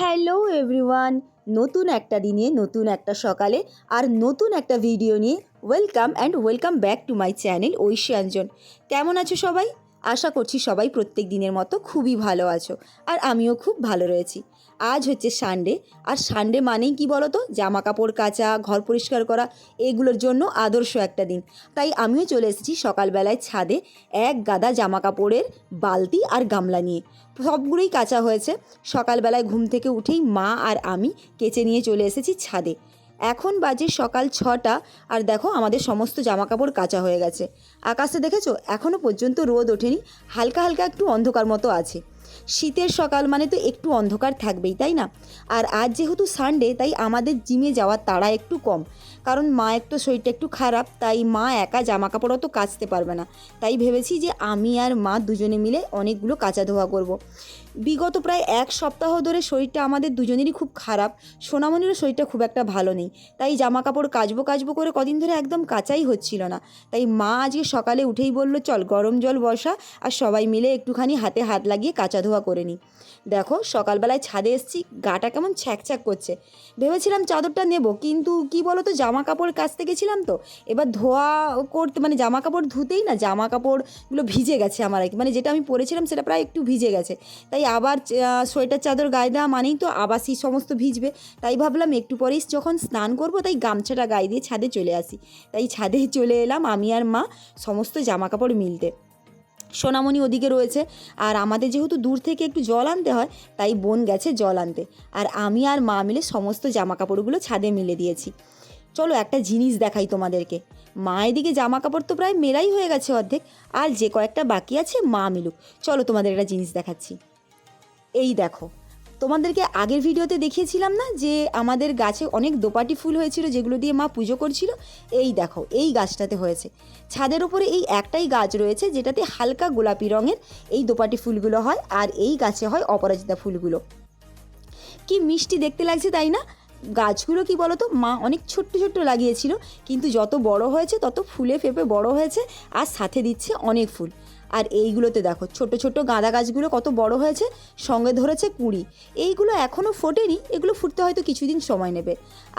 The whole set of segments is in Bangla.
হ্যালো এভরিওয়ান, নতুন একটা দিনে, নতুন একটা সকালে আর নতুন একটা ভিডিও নিয়ে welcome and welcome back to my channel ঐশিয়াঞ্জন কেমন আছো সবাই? আশা করছি সবাই প্রত্যেক দিনের মতো খুবই ভালো আছো আর আমিও খুব ভালো রয়েছি। আজ হচ্ছে সানডে। আর সানডে মানেই কি বলো তো জামা কাপড় কাচা, ঘর পরিষ্কার করা, এগুলোর জন্য আদর্শ একটা দিন। তাই আমিও চলে এসেছি সকালবেলায় ছাদে এক গাদা জামা কাপড়ের বালতি আর গামলা নিয়ে। সবগুলোই কাচা হয়েছে। সকালবেলায় ঘুম থেকে উঠেই মা আর আমি কেচে নিয়ে চলে এসেছি ছাদে। এখন বাজে সকাল ছটা আর দেখো আমাদের সমস্ত জামাকাপড় কাচা হয়ে গেছে। আকাশে দেখেছ? এখনও পর্যন্ত রোদ ওঠেনি। হালকা হালকা একটু অন্ধকার মতো আছে। শীতের সকাল মানে তো একটু অন্ধকার থাকবেই, তাই না? আর আজ যেহেতু সানডে তাই আমাদের জিমে যাওয়ার তাড়া একটু কম। কারণ মা একটু শরীরটা একটু খারাপ, তাই মা একা জামা কাপড় অত কাচতে পারবে না। তাই ভেবেছি যে আমি আর মা দুজনে মিলে অনেকগুলো কাচা ধোয়া করব। বিগত প্রায় এক সপ্তাহ ধরে শরীরটা আমাদের দুজনেরই খুব খারাপ। সোনামণিরও শরীরটা খুব একটা ভালো নেই। তাই জামা কাপড় কাচবো কাচবো করে কদিন ধরে একদম কাচাই হচ্ছিল না। তাই মা আজকে সকালে উঠেই বলল, চল গরম জল বসা আর সবাই মিলে একটুখানি হাতে হাত লাগিয়ে কাচা ধোয়া করে নিই দেখো, সকালবেলায় ছাদে এসেছি, গাটা কেমন ছ্যাকছ্যাক করছে। ভেবেছিলাম চাদরটা নেব, কিন্তু কি বলো তো জামা কাপড় কাচতে গেছিলাম তো। এবার ধোয়া করতে মানে জামা কাপড় ধুতেই না জামা কাপড়গুলো ভিজে গেছে আমার আর কি। মানে যেটা আমি পরেছিলাম সেটা প্রায় একটু ভিজে গেছে। তাই আবার সোয়েটার চাদর গায়ে দেওয়া মানেই তো আবার সেই সমস্ত ভিজবে। তাই ভাবলাম একটু পরেই যখন স্নান করব, তাই গামছাটা গায়ে দিয়ে ছাদে চলে আসি। তাই ছাদে চলে এলাম আমি আর মা, সমস্ত জামা কাপড় মিলতে। সোনামণি ওদিকে রয়েছে, আর আমাদের যেহেতু দূর থেকে একটু জল আনতে হয়, তাই বোন গেছে জল আনতে। আর আমি আর মা মিলে সমস্ত জামা কাপড়গুলো ছাদে মিলে দিয়েছি। চলো একটা জিনিস দেখাই তোমাদেরকে। মা এদিকে জামা কাপড় তো প্রায় মেলাই হয়ে গেছে অর্ধেক, আর যে কয়েকটা বাকি আছে মা মিলুক। চলো তোমাদের একটা জিনিস দেখাচ্ছি। এই দেখো, তোমাদেরকে আগের ভিডিওতে দেখিয়েছিলাম না যে আমাদের গাছে অনেক দোপাটি ফুল হয়েছিল যেগুলো দিয়ে মা পুজো করছিল? এই দেখো, এই গাছটাতে হয়েছে। ছাদের উপরে এই একটাই গাছ রয়েছে যেটাতে হালকা গোলাপি রঙের এই দোপাটি ফুলগুলো হয় আর এই গাছে হয় অপরাজিতা ফুলগুলো। কি মিষ্টি দেখতে লাগছে তাই না? গাছগুলো কি বলতো, মা অনেক ছোট্ট ছোট্ট লাগিয়েছিল, কিন্তু যত বড় হয়েছে তত ফুলে ফেপে বড় হয়েছে আর সাথে দিচ্ছে অনেক ফুল। আর এইগুলোতে দেখো, ছোট ছোট গাঁদা গাছগুলো কত বড় হয়েছে, সঙ্গে ধরেছে কুঁড়ি। এইগুলো এখনও ফোটেনি, এগুলো ফুটতে হয়তো কিছুদিন সময় নেবে।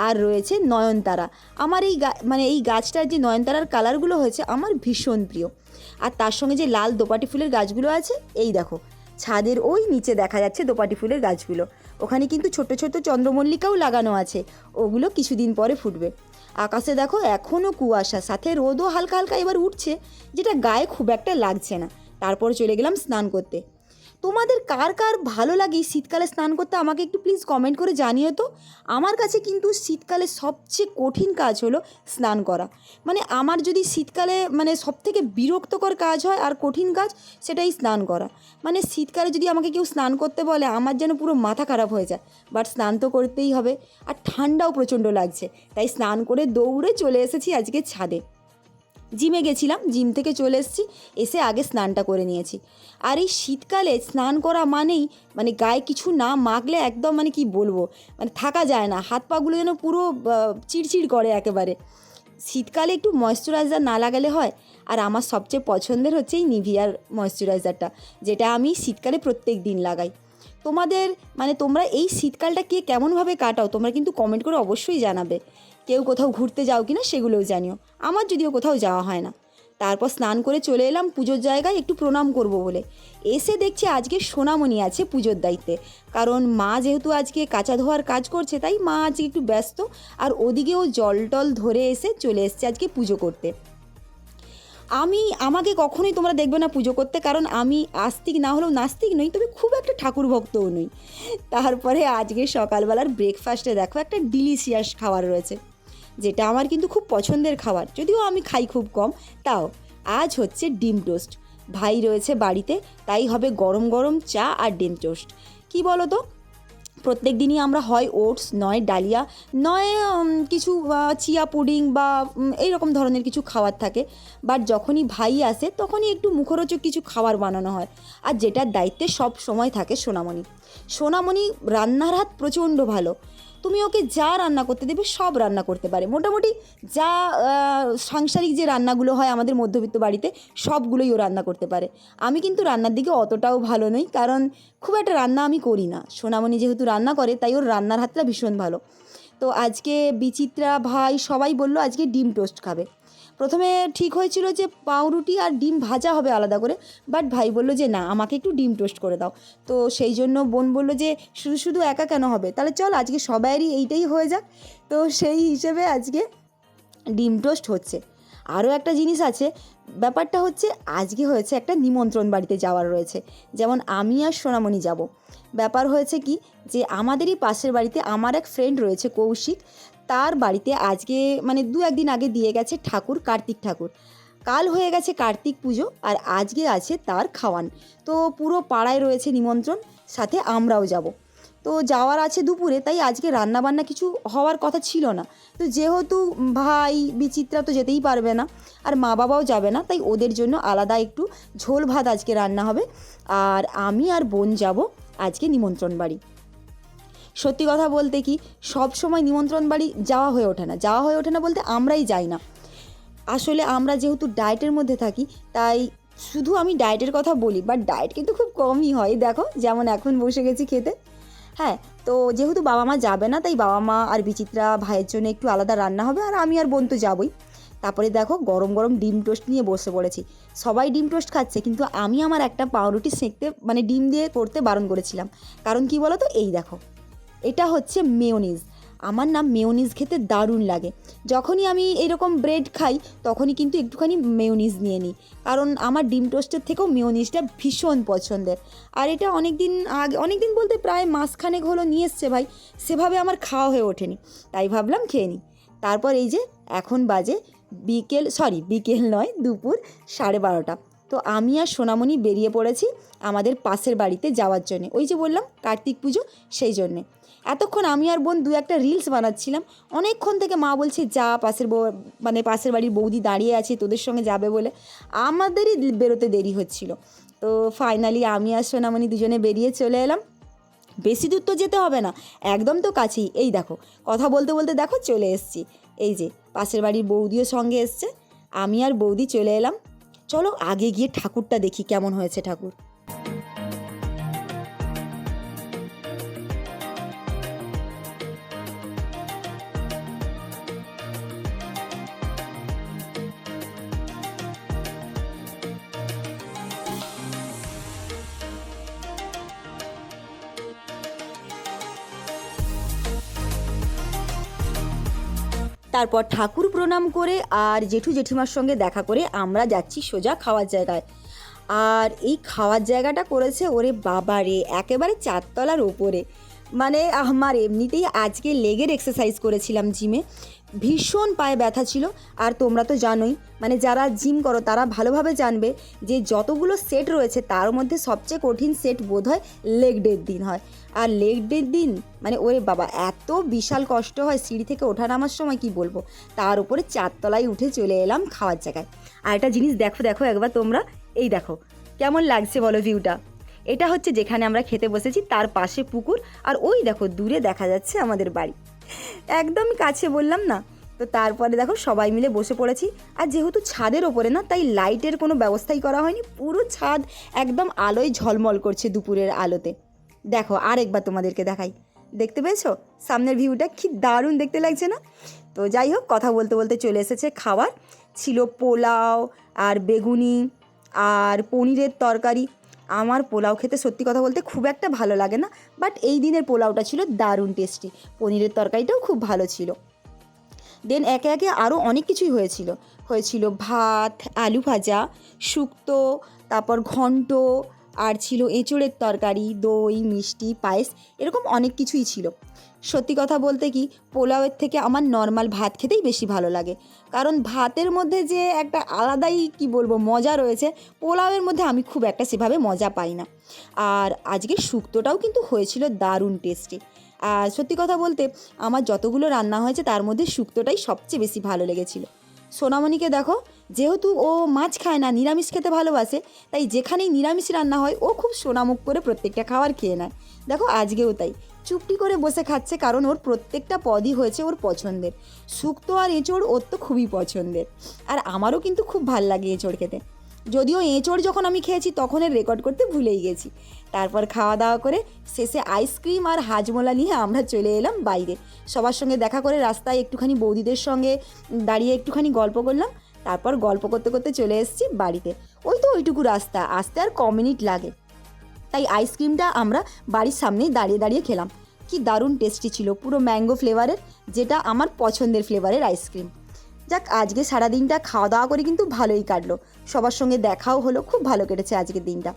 আর রয়েছে নয়নতারা। আমার এই গা মানে এই গাছটার যে নয়নতারার কালারগুলো হয়েছে, আমার ভীষণ প্রিয়। আর তার সঙ্গে যে লাল দোপাটি ফুলের গাছগুলো আছে, এই দেখো, ছাদের ওই নিচে দেখা যাচ্ছে দোপাটি ফুলের গাছগুলো। ওখানে কিন্তু ছোট ছোট চন্দ্রমল্লিকাও লাগানো আছে, ওগুলো কিছুদিন পরে ফুটবে। আকাশে দেখো এখনও কুয়াশা, সাথে রোদও হালকা হালকা এবার উঠছে, যেটা গায়ে খুব একটা লাগছে না। তারপর চলে গেলাম স্নান করতে। তোমাদের কার কার ভালো লাগে শীতকালে স্নান করতে? আমাকে একটু প্লিজ কমেন্ট করে জানিও তো। আমার কাছে কিন্তু শীতকালে সবচেয়ে কঠিন কাজ হলো স্নান করা। মানে আমার যদি শীতকালে মানে সবথেকে বিরক্তকর কাজ হয় আর কঠিন কাজ, সেটাই স্নান করা। মানে শীতকালে যদি আমাকে কেউ স্নান করতে বলে, আমার যেন পুরো মাথা খারাপ হয়ে যায়। বাট স্নান তো করতেই হবে। আর ঠান্ডাও প্রচণ্ড লাগছে। তাই স্নান করে দৌড়ে চলে এসেছি আজকে ছাদে। জিমে গেছিলাম, জিম থেকে চলে এসেছি, এসে আগে স্নানটা করে নিয়েছি। আর এই শীতকালে স্নান করা মানেই মানে গায়ে কিছু না মাখলে একদম মানে কি বলব মানে থাকা যায় না, হাত পাগুলো যেন পুরো চিড়চিড় করে একেবারে। শীতকালে একটু ময়শ্চারাইজার না লাগালে হয়, আর আমার সবচেয়ে পছন্দের হচ্ছে এই নিভিয়ার ময়শ্চারাইজারটা যেটা আমি শীতকালে প্রত্যেক দিন লাগাই। তোমাদের মানে তোমরা এই শীতকালটা কে কেমনভাবে কাটাও, তোমরা কিন্তু কমেন্ট করে অবশ্যই জানাবে। কেউ কোথাও ঘুরতে যাও কি না সেগুলোও জানিও। আমার যদিও কোথাও যাওয়া হয় না। তারপর স্নান করে চলে এলাম পুজোর জায়গায় একটু প্রণাম করব বলে। এসে দেখছি আজকে সোনামণি আছে পুজোর দায়িত্বে। কারণ মা যেহেতু আজকে কাঁচা ধোয়ার কাজ করছে, তাই মা আজকে একটু ব্যস্ত। আর ওদিকেও জল টল ধরে এসে চলে এসছে আজকে পুজো করতে। আমি, আমাকে কখনোই তোমরা দেখবে না পুজো করতে, কারণ আমি আস্তিক না হলেও নাস্তিক নই, তবে খুব একটা ঠাকুর ভক্তও নই। তারপরে আজকে সকালবেলার ব্রেকফাস্টে দেখো একটা ডিলিশিয়াস খাবার রয়েছে। যেটা আমার কিন্তু খুব পছন্দের খাবার যদিও আমি খাই খুব কম তাও। আজ হচ্ছে ডিম টোস্ট। ভাই রয়েছে বাড়িতে তাই হবে গরম গরম চা আর ডিম টোস্ট। কি বলো তো প্রত্যেক দিনই আমরা হয় ওটস নয় ডালিয়া নয় কিছু চিয়া পুডিং বা উম, এই রকম ধরনের কিছু খাবার থাকে। বাট যখনই ভাই আসে তখনই একটু মুখরোচক কিছু খাবার বানানো হয়। আর যেটার দায়িত্বে সব সময় থাকে সোনামণি। সোনামণি রান্নার হাত প্রচণ্ড ভালো। তুমি ওকে যা রান্না করতে দেবে সব রান্না করতে পারে। মোটামুটি যা সাংসারিক যে রান্নাগুলো হয় আমাদের মধ্যবিত্ত বাড়িতে, সবগুলোই ও রান্না করতে পারে। আমি কিন্তু রান্নার দিকে অতটাও ভালো নই, কারণ খুব একটা রান্না আমি করি না। সোনামণি যেহেতু রান্না করে, তাই ওর রান্নার হাতটা ভীষণ ভালো। তো আজকে বিচিত্রা ভাই সবাই বলল আজকে ডিম টোস্ট খাবে। প্রথমে ঠিক হয়েছিল যে পাউরুটি আর ডিম ভাজা হবে আলাদা করে বাট ভাই বলল যে না, আমাকে একটু ডিম টোস্ট করে দাও। তো সেই জন্য বোন বলল যে, শুধু শুধু একা কেন হবে? তাহলে চল আজকে সবাইয়েরই এইটাই হয়ে যাক। তো সেই হিসেবে আজকে ডিম টোস্ট হচ্ছে। আরও একটা জিনিস আছে, ব্যাপারটা হচ্ছে আজকে হয়েছে একটা নিমন্ত্রণ বাড়িতে যাওয়ার রয়েছে। যেমন আমি আর সোনামণি যাব। ব্যাপার হয়েছে কি, যে আমাদেরই পাশের বাড়িতে আমার এক ফ্রেন্ড রয়েছে কৌশিক। তার বাড়িতে আজকে মানে দু একদিন আগে দিয়ে গেছে ঠাকুর, কার্তিক ঠাকুর। কাল হয়ে গেছে কার্তিক পুজো আর আজকে আছে তার খাওয়ান। তো পুরো পাড়ায় রয়েছে নিমন্ত্রণ, সাথে আমরাও যাব। তো যাওয়ার আছে দুপুরে, তাই আজকে রান্না বান্না কিছু হওয়ার কথা ছিল না। তো যেহেতু ভাই বিচিত্রা তো যেতেই পারবে না, আর মা বাবাও যাবে না, তাই ওদের জন্য আলাদা একটু ঝোল ভাত আজকে রান্না হবে। আর আমি আর বোন যাব আজকে নিমন্ত্রণ বাড়ি। সত্যি কথা বলতে কি, সব সময় নিমন্ত্রণ বাড়ি যাওয়া হয়ে ওঠে না। যাওয়া হয়ে ওঠে না বলতে আমরাই যাই না। আসলে আমরা যেহেতু ডায়েটের মধ্যে থাকি, তাই শুধু আমি ডায়েটের কথা বলি বাট ডায়েট কিন্তু খুব কমই হয়। দেখো, যেমন এখন বসে গেছি খেতে। হ্যাঁ তো যেহেতু বাবা মা যাবে না, তাই বাবা মা আর বিচিত্রা ভাইয়ের জন্য একটু আলাদা রান্না হবে, আর আমি আর বোন তো যাবই। তারপরে দেখো, গরম গরম ডিম টোস্ট নিয়ে বসে পড়েছি। সবাই ডিম টোস্ট খাচ্ছে, কিন্তু আমি আমার একটা পাউরুটি সেঁকতে মানে ডিম দিয়ে করতে বারণ করেছিলাম। কারণ কি বলো তো এই দেখো এটা হচ্ছে মেয়োনিজ। আমার না মেয়োনিজ খেতে দারুণ লাগে। যখনই আমি এরকম ব্রেড খাই, তখনই কিন্তু একটুখানি মেয়োনিজ নিয়ে নিই। কারণ আমার ডিম টোস্টের থেকেও মেয়োনিজটা ভীষণ পছন্দের। আর এটা অনেক দিন আগে অনেক দিন বলতে প্রায় মাসখানেক হলো নিয়ে এসছে ভাই, সেভাবে আমার খাওয়া হয়ে ওঠেনি। তাই ভাবলাম খেয়ে নিই। তারপর এই যে এখন বাজে বিকেল সরি বিকেল নয়, দুপুর সাড়ে বারোটা। তো আমি আর সোনামণি বেরিয়ে পড়েছি আমাদের পাশের বাড়িতে যাওয়ার জন্যে। ওই যে বললাম, কার্তিক পুজো সেই জন্যে। এতক্ষণ আমি আর বোন দু একটা রিলস বানাচ্ছিলাম। অনেকক্ষণ থেকে মা বলছে, যা, পাশের বউ মানে পাশের বাড়ির বৌদি দাঁড়িয়ে আছে, তোদের সঙ্গে যাবে বলে। আমাদেরই বেরোতে দেরি হচ্ছিল। তো ফাইনালি আমি আর সোনামণি দুজনে বেরিয়ে চলে এলাম। বেশি দূর তো যেতে হবে না, একদম তো কাছেই। এই দেখো, কথা বলতে বলতে দেখো চলে এসছি। এই যে, পাশের বাড়ির বৌদিও সঙ্গে এসছে। আমি আর বৌদি চলে এলাম। চলো আগে গিয়ে ঠাকুরটা দেখি কেমন হয়েছে ঠাকুর। তারপর ঠাকুর প্রণাম করে আর জেঠু জেঠিমার সঙ্গে দেখা করে আমরা যাচ্ছি সোজা খাওয়ার জায়গায়। আর এই খাওয়ার জায়গাটা করেছে ওরে বাবা রে একেবারে চারতলার ওপরে। মানে আমার এমনিতেই আজকে লেগের এক্সারসাইজ করেছিলাম জিমে ভীষণ পায়ে ব্যথা ছিল। আর তোমরা তো জানোই মানে যারা জিম করো, তারা ভালোভাবে জানবে যে যতগুলো সেট রয়েছে, তার মধ্যে সবচেয়ে কঠিন সেট বোধ হয় লেগ ডের দিন হয়। আর লেগ ডের দিন মানে ওরে বাবা, এত বিশাল কষ্ট হয় সিঁড়ি থেকে ওঠা নামার সময়, কি বলব? তার উপরে চারতলায় উঠে চলে এলাম খাওয়ার জায়গায়। আর একটা জিনিস দেখো দেখো একবার তোমরা, এই দেখো, কেমন লাগছে বলো ভিউটা এটা হচ্ছে যেখানে আমরা খেতে বসেছি, তার পাশে পুকুর, আর ওই দেখো দূরে দেখা যাচ্ছে আমাদের বাড়ি। একদম কাছে বললাম না। তো তারপরে দেখো সবাই মিলে বসে পড়েছি, আর যেহেতু ছাদের ওপরে না, তাই লাইটের কোনো ব্যবস্থাই করা হয়নি, পুরো ছাদ একদম আলোয় ঝলমল করছে দুপুরের আলোতে। দেখো আর একবার তোমাদেরকে দেখাই। দেখতে পেয়েছ? সামনের ভিউটা কি দারুণ দেখতে লাগছে না? তো যাই হোক, কথা বলতে বলতে চলে এসেছে খাবার। ছিল পোলাও, আর বেগুনি, আর পনিরের তরকারি। আমার পোলাও খেতে সত্যি কথা বলতে খুব একটা ভালো লাগে না বাট এই দিনের পোলাওটা ছিল দারুণ টেস্টি পনিরের তরকারিটাও খুব ভালো ছিল। দেন একে একে আরও অনেক কিছুই হয়েছিল। হয়েছিল ভাত, আলু ভাজা, শুক্তো, তারপর ঘন্ট, আর ছিল এঁচোড়ের তরকারি, দই, মিষ্টি, পায়েস, এরকম অনেক কিছুই ছিল। সত্যি কথা বলতে কি, পোলাওয়ের থেকে আমার নর্মাল ভাত খেতেই বেশি ভালো লাগে। কারণ ভাতের মধ্যে যে একটা আলাদাই, কি বলব, মজা রয়েছে, পোলাওয়ের মধ্যে আমি খুব একটা সেভাবে মজা পাই না। আর আজকে শুক্তটাও কিন্তু হয়েছিল দারুণ টেস্টি আর সত্যি কথা বলতে, আমার যতগুলো রান্না হয়েছে, তার মধ্যে শুক্তটাই সবচেয়ে বেশি ভালো লেগেছিল। সোনামণিকে দেখো, যেহেতু ও মাছ খায় না, নিরামিষ খেতে ভালোবাসে, তাই যেখানেই নিরামিষ রান্না হয়, ও খুব সোনামুখ করে প্রত্যেকটা খাবার খেয়ে নেয়। দেখো, আজকেও তাই। চুপটি করে বসে খাচ্ছে কারণ ওর প্রত্যেকটা পদই হয়েছে ওর পছন্দের। শুক্তো আর এঁচড় ওর তো খুবই পছন্দের। আর আমারও কিন্তু খুব ভালো লাগে এঁচড় খেতে। যদিও এঁচড় যখন আমি খেয়েছি, তখন এর রেকর্ড করতে ভুলেই গেছি। তারপর খাওয়া দাওয়া করে শেষে আইসক্রিম আর হাজমোলা নিয়ে আমরা চলে এলাম বাইরে। সবার সঙ্গে দেখা করে রাস্তায় একটুখানি বৌদিদের সঙ্গে দাঁড়িয়ে একটুখানি গল্প করলাম। তারপর গল্প করতে করতে চলে এসেছি বাড়িতে। ওই তো ওইটুকু রাস্তা, আসতে আর ক মিনিট লাগে। তাই আইসক্রিমটা আমরা বাড়ির সামনেই দাঁড়িয়ে দাঁড়িয়ে খেলাম। কি দারুণ টেস্টি ছিল, পুরো ম্যাঙ্গো ফ্লেভারের, যেটা আমার পছন্দের ফ্লেভারের আইসক্রিম। যাক, আজকে সারাদিনটা খাওয়া দাওয়া করে কিন্তু ভালোই কাটলো। সবার সঙ্গে দেখাও হলো, খুব ভালো কেটেছে আজকের দিনটা।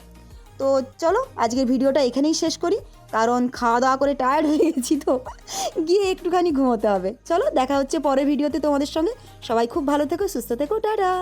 তো চলো, আজকের ভিডিওটা এখানেই শেষ করি। কারণ খাওয়া দাওয়া করে টায়ার্ড হয়ে গেছি তো, গিয়ে একটুখানি ঘুমোতে হবে। চলো, দেখা হচ্ছে পরের ভিডিওতে তোমাদের সঙ্গে। সবাই খুব ভালো থেকো, সুস্থ থেকো, টাটা।